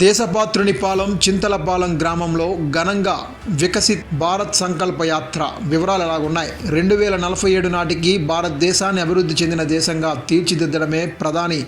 దేశపాత్రుని పాలెం చింతలపాలెం గ్రామంలో ఘనంగా వికసిత్ భారత్ సంకల్ప యాత్ర వివరాలు ఎలాగున్నాయి? రెండు వేల నలభై ఏడు నాటికి భారతదేశాన్ని అభివృద్ధి చెందిన దేశంగా తీర్చిదిద్దడమే ప్రధాని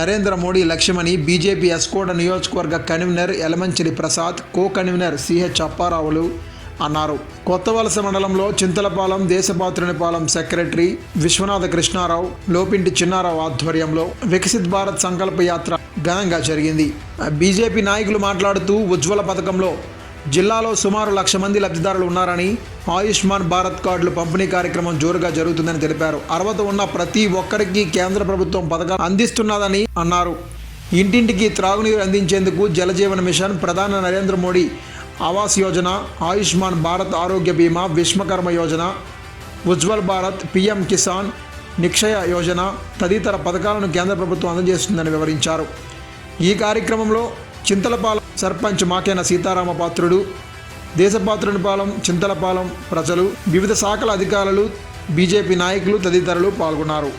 నరేంద్ర మోడీ లక్ష్యమని బీజేపీ ఎస్కోట నియోజకవర్గ convener Yalamanchili Prasad co convener CH అప్పారావులు అన్నారు. కొత్త వలస మండలంలో చింతలపాలెం దేశపాత్రునిపాలెం సెక్రటరీ విశ్వనాథ కృష్ణారావు లోపింటి చిన్నారావు ఆధ్వర్యంలో వికసిత్ భారత్ సంకల్ప యాత్ర ఘనంగా జరిగింది. బీజేపీ నాయకులు మాట్లాడుతూ ఉజ్వల పథకంలో జిల్లాలో సుమారు లక్ష మంది లబ్ధిదారులు ఉన్నారని ఆయుష్మాన్ భారత్ కార్డులు పంపిణీ కార్యక్రమం జోరుగా జరుగుతుందని తెలిపారు. అర్హత ఉన్న ప్రతి ఒక్కరికి కేంద్ర ప్రభుత్వం పథకాలు అందిస్తున్నదని అన్నారు. ఇంటింటికి త్రాగునీరు అందించేందుకు జలజీవన మిషన్ ప్రధాని నరేంద్ర మోడీ ఆవాస్ యోజన ఆయుష్మాన్ భారత్ ఆరోగ్య బీమా విశ్వకర్మ యోజన ఉజ్వల్ భారత్ పీఎం కిసాన్ నిక్షయ యోజన తదితర పథకాలను కేంద్ర ప్రభుత్వం అందజేస్తుందని వివరించారు. ఈ కార్యక్రమంలో చింతలపాలెం సర్పంచ్ మాకేన సీతారామ పాత్రుడు దేశపాత్రునిపాలెం చింతలపాలెం ప్రజలు వివిధ శాఖల అధికారులు బీజేపీ నాయకులు తదితరులు పాల్గొన్నారు.